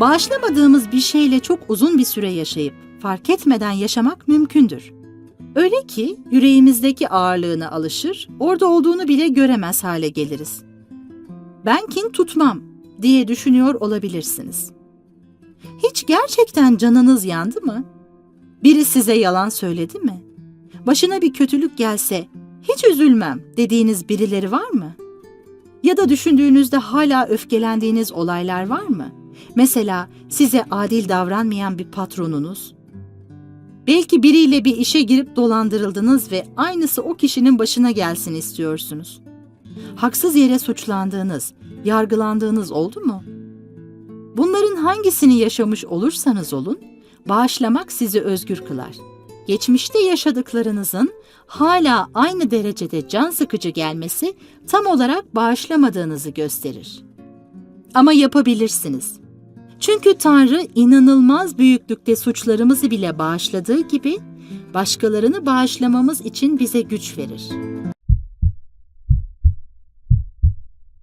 Bağışlamadığımız bir şeyle çok uzun bir süre yaşayıp fark etmeden yaşamak mümkündür. Öyle ki yüreğimizdeki ağırlığına alışır, orada olduğunu bile göremez hale geliriz. Ben kin tutmam diye düşünüyor olabilirsiniz. Hiç gerçekten canınız yandı mı? Biri size yalan söyledi mi? Başına bir kötülük gelse hiç üzülmem dediğiniz birileri var mı? Ya da düşündüğünüzde hala öfkelendiğiniz olaylar var mı? Mesela size adil davranmayan bir patronunuz. Belki biriyle bir işe girip dolandırıldınız ve aynısı o kişinin başına gelsin istiyorsunuz. Haksız yere suçlandığınız, yargılandığınız oldu mu? Bunların hangisini yaşamış olursanız olun, bağışlamak sizi özgür kılar. Geçmişte yaşadıklarınızın hala aynı derecede can sıkıcı gelmesi tam olarak bağışlamadığınızı gösterir. Ama yapabilirsiniz. Çünkü Tanrı inanılmaz büyüklükte suçlarımızı bile bağışladığı gibi başkalarını bağışlamamız için bize güç verir.